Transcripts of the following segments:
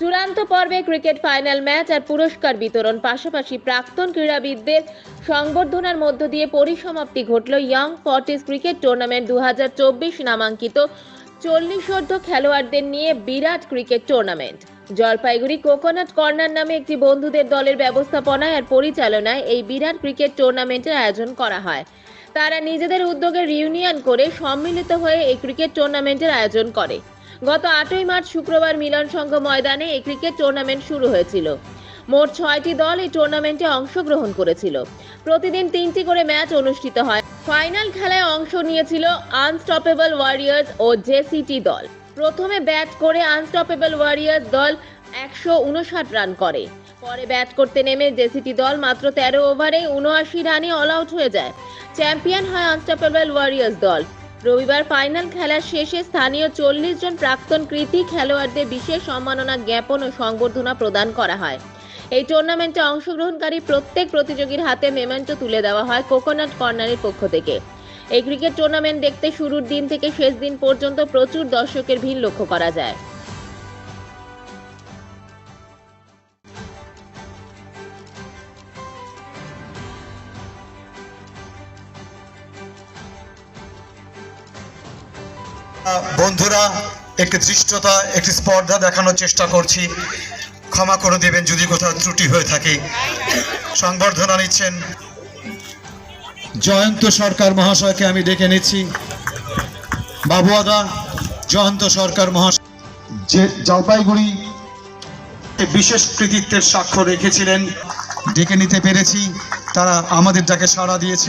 চূড়ান্ত পর্বে cricket final match আর পুরস্কার বিতরণ পাশাপাশি প্রাক্তন ক্রীড়াবিদদের সংবর্ধনার মধ্য দিয়ে পরিসমাপ্তি ঘটল ইয়াং ফর্টিস ক্রিকেট টুর্নামেন্ট দু নামাঙ্কিত চল্লিশ অর্ধ খেলোয়াড়দের নিয়ে বিরাট cricket tournament. Jalpaiguri coconut corner নামে একটি বন্ধুদের দলের ব্যবস্থাপনায় আর পরিচালনায় এই বিরাট ক্রিকেট টুর্নামেন্টের আয়োজন করা হয়। তারা নিজেদের উদ্যোগে রিউনিয়ন করে সম্মিলিত হয়ে এই ক্রিকেট টুর্নামেন্টের আয়োজন করে। গত আটই মার্চ শুক্রবার মিলন সংঘ ময়দানে এই ক্রিকেট টুর্নামেন্ট শুরু হয়েছিল। মোট ছয়টি দল এই টুর্নামেন্টে অংশগ্রহণ করেছিল। প্রতিদিন তিনটি করে ম্যাচ অনুষ্ঠিত হয়। ফাইনাল খেলায় অংশ নিয়েছিল আনস্টপেবল ওয়ারিয়ার্স ও জেসিটি দল। প্রথমে ব্যাট করে আনস্টপেবল ওয়ারিয়ার্স দল একশো উনষাট রান করে। পরে ব্যাট করতে নেমে জেসিটি দল মাত্র তেরো ওভারে উনআশি রানে অল আউট হয়ে যায়। চ্যাম্পিয়ন হয় আনস্টপেবল ওয়ারিয়ার্স দল। রবিবার ফাইনাল খেলার শেষে স্থানীয় চল্লিশ জন প্রাক্তন কৃতি খেলোয়াড়দের বিশেষ সম্মাননা জ্ঞাপন ও সংবর্ধনা প্রদান করা হয়। এই টুর্নামেন্টে অংশগ্রহণকারী প্রত্যেক প্রতিযোগীর হাতে মেমেন্টো তুলে দেওয়া হয় কোকোনাট কর্নারের পক্ষ থেকে। এই ক্রিকেট টুর্নামেন্ট দেখতে শুরুর দিন থেকে শেষ দিন পর্যন্ত প্রচুর দর্শকের ভিড় লক্ষ্য করা যায়। বন্ধুরা একটি দৃষ্টতা একটি স্পর্ধা দেখানোর চেষ্টা করছি। ক্ষমা করে দেবেন যদি কোথাও ত্রুটি হয়ে থাকে। সংবর্ধনা নিচ্ছেন। জয়ন্ত সরকার মহাশয়কে আমি ডেকে নিচ্ছি। বাবুয়াদা জয়ন্ত সরকার মহাশয়। যে জলপাইগুড়ি বিশেষ কৃতিত্বের স্বাক্ষর রেখেছিলেন ডেকে নিতে পেরেছি। তারা আমাদের ডাকে সাড়া দিয়েছে।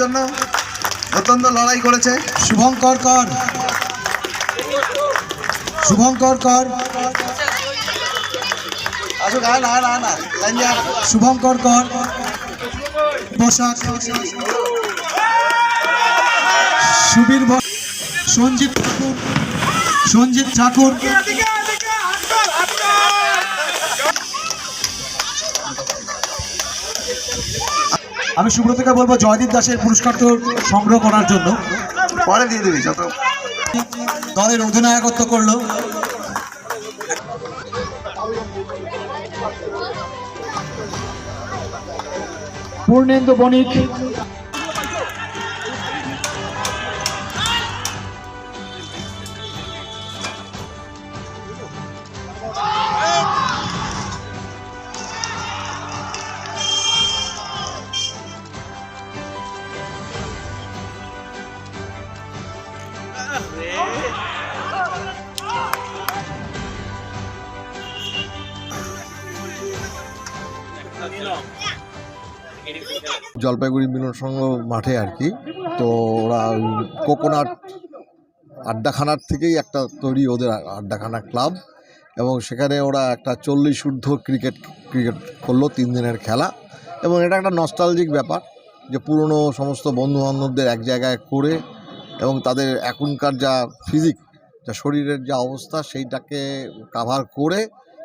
জন্য অত্যন্ত লড়াই করেছে। শুভঙ্কর কর। শুভঙ্কর কর। শুভঙ্কর কর। পোশাক সুবীর সঞ্জিত ঠাকুর। সঞ্জিত ঠাকুর। আমি সুব্রতকে বলব জয়দীপ দাসের পুরস্কার তো সংগ্রহ করার জন্য। পরে দিয়ে দিবি যত দলের অধিনায়কত্ব করল। পূর্ণেন্দু বণিক জলপাইগুড়ি মিলন সংঘ মাঠে আর কি, তো ওরা কোকোনাট আড্ডাখানার থেকেই একটা তৈরি ওদের আড্ডাখানা ক্লাব এবং সেখানে ওরা একটা চল্লিশ ঊর্ধ্ব ক্রিকেট ক্রিকেট করল তিন দিনের খেলা এবং এটা একটা নস্টালজিক ব্যাপার যে পুরনো সমস্ত বন্ধুবান্ধবদের এক জায়গায় করে এবং তাদের এখনকার যা ফিজিক যা শরীরের যা অবস্থা সেইটাকে কাভার করে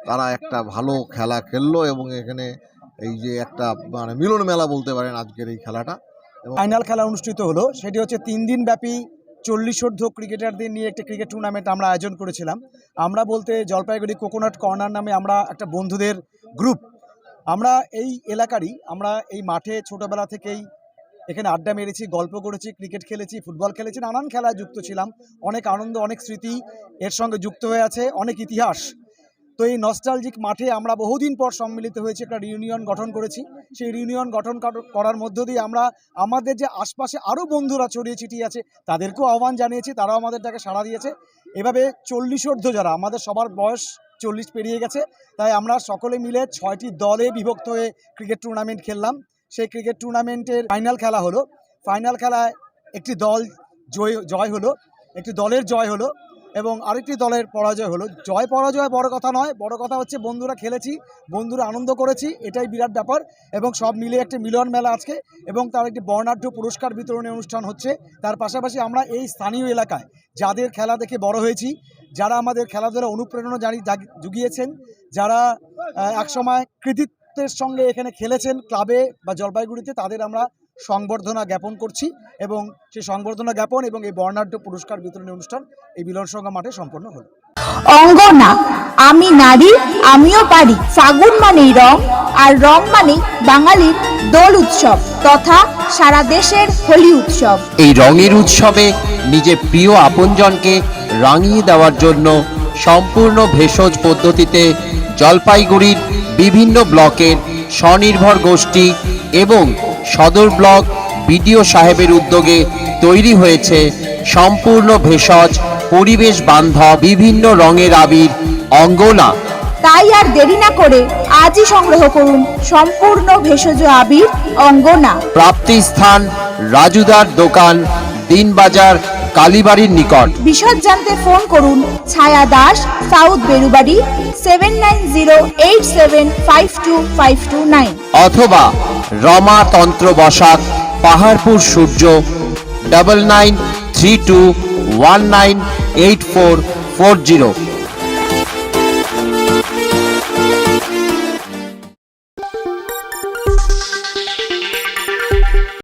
তারা একটা ভালো খেলা খেললো এবং এখানে এই যে একটা মানে মিলন মেলা বলতে পারেন আজকের এই খেলাটা। ফাইনাল খেলা অনুষ্ঠিত হলো, সেটি হচ্ছে তিন দিন ব্যাপী চল্লিশোর্ধ ক্রিকেটারদের নিয়ে একটা ক্রিকেট টুর্নামেন্ট আমরা আয়োজন করেছিলাম। আমরা বলতে জলপাইগুড়ি কোকোনাট কর্নার নামে আমরা একটা বন্ধুদের গ্রুপ আমরা এই এলাকারই, আমরা এই মাঠে ছোটোবেলা থেকেই এখানে আড্ডা মেরেছি, গল্প করেছি, ক্রিকেট খেলেছি, ফুটবল খেলেছি, নানান খেলায় যুক্ত ছিলাম। অনেক আনন্দ, অনেক স্মৃতি এর সঙ্গে যুক্ত হয়ে আছে, অনেক ইতিহাস। তো এই নস্টালজিক মাঠে আমরা বহুদিন পর সম্মিলিত হয়েছে একটা রিউনিয়ন গঠন করেছি। সেই রিউনিয়ন গঠন করার মধ্য দিয়ে আমরা আমাদের যে আশপাশে আরও বন্ধুরা ছড়িয়ে ছিটিয়ে আছে, তাদেরকেও আহ্বান জানিয়েছি, তারাও আমাদের ডাকে সাড়া দিয়েছে। এভাবে চল্লিশোর্ধ যারা, আমাদের সবার বয়স চল্লিশ পেরিয়ে গেছে, তাই আমরা সকলে মিলে ছয়টি দলে বিভক্ত হয়ে ক্রিকেট টুর্নামেন্ট খেললাম। সেই ক্রিকেট টুর্নামেন্টের ফাইনাল খেলা হলো। ফাইনাল খেলায় একটি দল জয় জয় হলো, একটি দলের জয় হলো। এবং আরেকটি দলের পরাজয় হলো। জয় পরাজয় বড় কথা নয়, বড় কথা হচ্ছে বন্ধুরা খেলেছি, বন্ধুরা আনন্দ করেছি, এটাই বিরাট ব্যাপার এবং সব মিলে একটি মিলন মেলা আজকে এবং তার একটি বর্ণাঢ্য পুরস্কার বিতরণী অনুষ্ঠান হচ্ছে। তার পাশাপাশি আমরা এই স্থানীয় এলাকায় যাদের খেলা দেখে বড় হয়েছি, যারা আমাদের খেলাধুলা অনুপ্রেরণা জানি জাগ- জুগিয়েছেন, যারা একসময় কৃতিত্বের সঙ্গে এখানে খেলেছেন ক্লাবে বা জলপাইগুড়িতে, তাদের আমরা সংবর্ধনা জ্ঞাপন করছি এবং সেই সংবর্ধনা জ্ঞাপন এবং এই বর্ণাঢ্য পুরস্কার বিতরণী অনুষ্ঠান এই মিলন সংঘ মাঠে সম্পন্ন হলো। অঙ্গনা আমি নারী আমিও পারি। ফাগুন মানেই রং আর রং মানেই বাঙালির দোল উৎসব তথা সারা দেশের হোলি উৎসব। এই রঙের উৎসবে নিজের প্রিয় আপনজনকে রাঙিয়ে দেওয়ার জন্য সম্পূর্ণ ভেষজ পদ্ধতিতে জলপাইগুড়ির বিভিন্ন ব্লকের স্বনির্ভর গোষ্ঠী এবং সদর ব্লক বিডিও সাহেবের উদ্যোগে তৈরি হয়েছে সম্পূর্ণ ভেষজ পরিবেশ বান্ধব বিভিন্ন রঙের আবির অঙ্গনা। তাই আর দেরি না করে আজই সংগ্রহ করুন সম্পূর্ণ ভেষজ আবির অঙ্গনা। প্রাপ্তি স্থান রাজুদার দোকান দিনবাজার কালীবাড়ির নিকট। বিশদ জানতে ফোন করুন Chhaya Das south Berubari seven nine zero eight seven five two five two nine অথবা রমা তন্ত্র বসাক পাহাড়পুর সূর্য double nine three two one nine eight four four zero